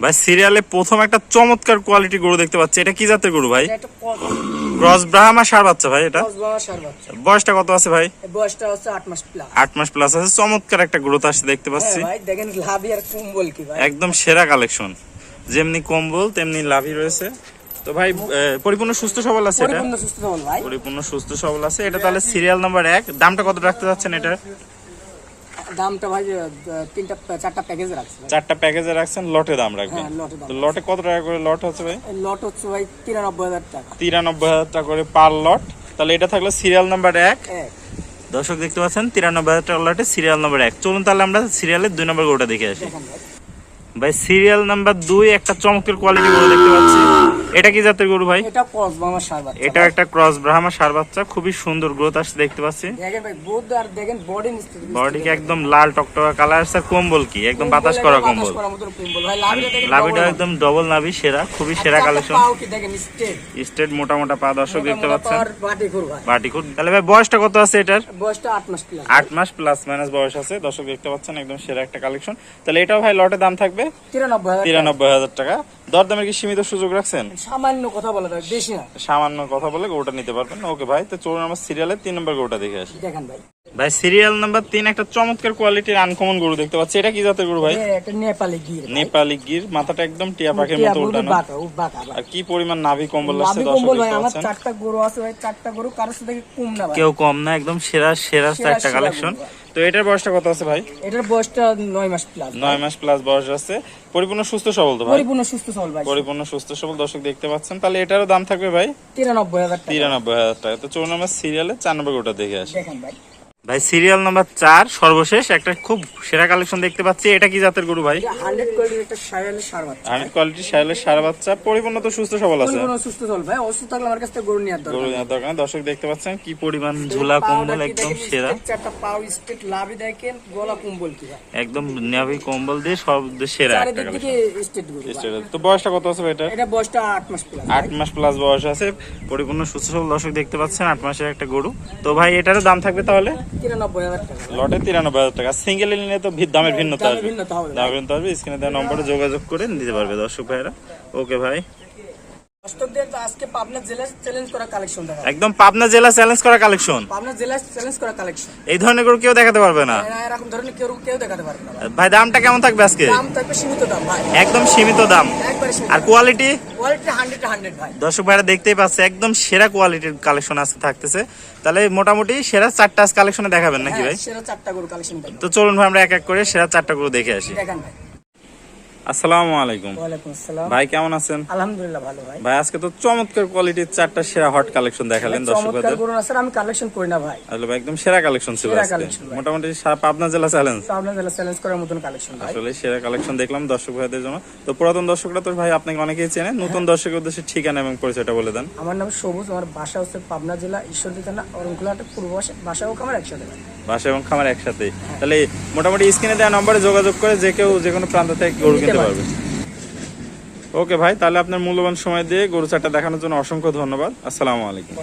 ভাই সিরিয়ালে প্রথম একটা চমৎকার কোয়ালিটি গরু দেখতে পাচ্ছি। এটা কি জাতের গরু ভাই? ক্রস ব্রাহ্মা সার বাচ্চা ভাই এটা? বয়সটা কত আছে ভাই? বয়সটা হচ্ছে আট মাস প্লাস আট মাস প্লাস আছে। চমৎকার একটা গ্রোথ আসছে দেখতে পাচ্ছি। হ্যাঁ ভাই দেখেন লাভি আর কুম্বল কি ভাই। একদম সেরা কালেকশন যেমনি কম্বল তেমনি লাভি রয়েছে। তো ভাই পরিপূর্ণ সুস্থ সবল আছে এটা? পরিপূর্ণ সুস্থ সবল ভাই। পরিপূর্ণ সুস্থ সবল আছে। এটা তাহলে সিরিয়াল নাম্বার এক। দামটা কত রাখতে যাচ্ছেন এটা দামটা ভাই তিনটা চারটা প্যাকেজ রাখছে। চারটা প্যাকেজে রাখছেন লটে দাম রাখবেন? হ্যাঁ লটে লটে কত টাকা করে লট হচ্ছে ভাই? লট হচ্ছে ভাই তিরানব্বই হাজার টাকা। তিরানব্বই হাজার টাকা করে পার লট তাহলে এটা থাকল সিরিয়াল নাম্বার এক। দর্শক দেখতে পাচ্ছেন তিরানব্বই হাজার টাকা লটে সিরিয়াল নাম্বার এক। চলুন তাহলে আমরা সিরিয়ালের দুই নম্বর গরুটা দেখে আসি। ভাই। সিরিয়াল নাম্বার দুই একটা চমৎকার কোয়ালিটি গরু দেখতে পাচ্ছি। এটা কি জাতের গরু ভাই? এটা কসবামা সার বাচ্চা। এটা একটা ক্রস ব্রাহ্মা সার বাচ্চা খুবই সুন্দর গ্রোথ আসছে দেখতে পাচ্ছি। দেখেন ভাই বুধ আর দেখেন বডি মিস্ত্রি বডিকে একদম লাল টকটকা কালার আছে কম্বল কি? একদম বাতাস করা কম্বল। লাভিটা একদম ডবল নাভি সেরা খুবই সেরা কালেকশন কি স্টেট স্টেট মোটা মোটা পা দর্শক দেখতে পাচ্ছেন। বাটি করু ভাই। বাটি খুব তাহলে ভাই বয়সটা কত আছে এটার? বয়সটা আট মাস প্লাস আট মাস প্লাস মাইনাস বয়স আছে দর্শক দেখতে পাচ্ছেন একদম সেরা একটা কালেকশন তাহলে এটাও ভাই লটে দাম থাকবে? তিরানব্বই হাজার তিরানব্বই হাজার টাকা। দরদামের কি সীমিত সুযোগ রাখছেন? সামান্য কথা বলা যায় বেশি না। সামান্য কথা বলে গরুটা নিতে পারবেন। ওকে ভাই তো চলুন আমার সিরিয়ালের তিন নম্বর গোটা দেখে আসি। দেখেন ভাই। ভাই সিরিয়াল নাম্বার তিন একটা চমৎকার কোয়ালিটির আনকমন গরু দেখতে পাচ্ছি। এটা কি জাতের গরু ভাই? নেপালি গির নেপালি গির মাথাটা একদম টিয়া পাখির মতো উল্টানো। আর কি পরিমাণ নাভি কম্বল দর্শক আমার চারটা গরু আছে ভাই চারটা গরু কারোর সাথে কম না ভাই। কেউ কম না একদম সেরা সেরা একটা কালেকশন তো এটার বয়সটা কত আছে ভাই? এটার বয়সটা নয় মাস প্লাস নয় মাস প্লাস বয়স আছে। পরিপূর্ণ সুস্থ সবল তো ভাই? পরিপূর্ণ সুস্থ সবল ভাই। পরিপূর্ণ সুস্থ সবল দর্শক দেখতে পাচ্ছেন। তাহলে এটারও দাম থাকবে ভাই? তিরানব্বই হাজার টাকা। তিরানব্বই হাজার টাকা। তো চলুন আমরা সিরিয়ালে চার নম্বর গরুটা দেখে আসি। দেখেন ভাই। ভাই সিরিয়াল নাম্বার চার সর্বশেষ একটা খুব সেরা কালেকশন দেখতে পাচ্ছি। এটা কি জাতের গরু ভাই? হান্ড্রেড কোয়ালিটির একটা সায়ালের সার বাচ্চা। কোয়ালিটি পরিপূর্ণ তো সুস্থ সবল আছে। পরিপূর্ণ সুস্থ সবল। ভাই অসুস্থ থাকলে আমার কাছ থেকে গরু নেওয়ার গরু নেওয়ার দরকার দর্শক দেখতে পাচ্ছেন কি পরিমাণ ঝোলা কম্বল একদম সেরা। চারটা পাও স্টেট লাভি দেখেন গলা কুম্বল কি একদম নাভি কম্বল দিয়ে সব সেরা একটা কালেকশন স্টেট গরু তো বয়সটা কত আছে ভাই এটা এটা বয়সটা আট মাস প্লাস আট মাস প্লাস বয়স আছে। পরিপূর্ণ সুস্থ সবল দর্শক দেখতে পাচ্ছেন আট মাসের একটা গরু। তো ভাই এটারও দাম থাকবে তাহলে? লটে তিরানব্বই হাজার টাকা। সিঙ্গেল নিলে তো দামের ভিন্নতা আসবে। ভিন্নতা হবে। ভাই। দামের ভিন্নতা আসবে। স্ক্রিনে দেওয়া নম্বরে যোগাযোগ করে নিতে পারবে দর্শক ভাইরা ওকে ভাই। আজকে পাবনা জেলা চ্যালেঞ্জ করা কালেকশন একদম পাবনা জেলা চ্যালেঞ্জ করা কালেকশন পাবনা জেলা চ্যালেঞ্জ করা কালেকশন এই ধরনের গরু কেউ দেখাতে পারবে না? এরকম ধরনের কেউ কেউ দেখাতে পারবে না। ভাই। ভাই দামটা কেমন থাকবে আজকে? দাম থাকবে সীমিত দাম ভাই। একদম সীমিত দাম। আর কোয়ালিটি ভাই। দর্শক ভাইরা দেখতেই পাচ্ছে একদম সেরা কোয়ালিটির কালেকশন আজকে থাকতেছে। তাহলে মোটামুটি সেরা চারটা কালেকশনে দেখাবেন নাকি ভাই? হ্যাঁ, সেরা চারটা গরু কালেকশন তো চলুন ভাই আমরা এক এক করে সেরা চারটা গরু দেখে আসি। দেখেন ভাই। আসসালামু আলাইকুম। আসসালাম। ভাই কেমন আছেন? আলহামদুলিল্লাহ ভালো ভাই। ভাই আজকে তো চমৎকার কোয়ালিটির চারটা সেরা হট কালেকশন দেখালেন দর্শক চমৎকার ভাইদের গরু না স্যার আমি কালেকশন করি না ভাই। আসলে ভাই একদম সেরা কালেকশন ছিল। মোটামুটি সারা পাবনা জেলা চ্যালেঞ্জ পাবনা জেলা চ্যালেঞ্জ করার মতন কালেকশন আসলে সেরা কালেকশন দেখলাম দর্শক ভাইদের জন্য। তো পুরাতন দর্শকরা তো ভাই আপনাকে অনেকেই চেনে। নতুন দর্শকের উদ্দেশ্যে ঠিকানা এবং পরিচয়টা বলে দেন। আমার নাম সবুজ আমার বাসা হচ্ছে পাবনা জেলা ঈশ্বরদী থানা অরণকুলাহাটে পূর্ব বাসা হোক একসাথে। বাসা এবং খামার একসাথে তাহলে মোটামুটি স্ক্রিনে দেওয়া নম্বরে যোগাযোগ করে যে কেউ যে কোনো প্রান্ত থেকে গরু কিনতে পারবে। ওকে ভাই, তাহলে আপনার মূল্যবান সময় দিয়ে গরু চারটা দেখানোর জন্য অসংখ্য ধন্যবাদ। আসসালামু আলাইকুম।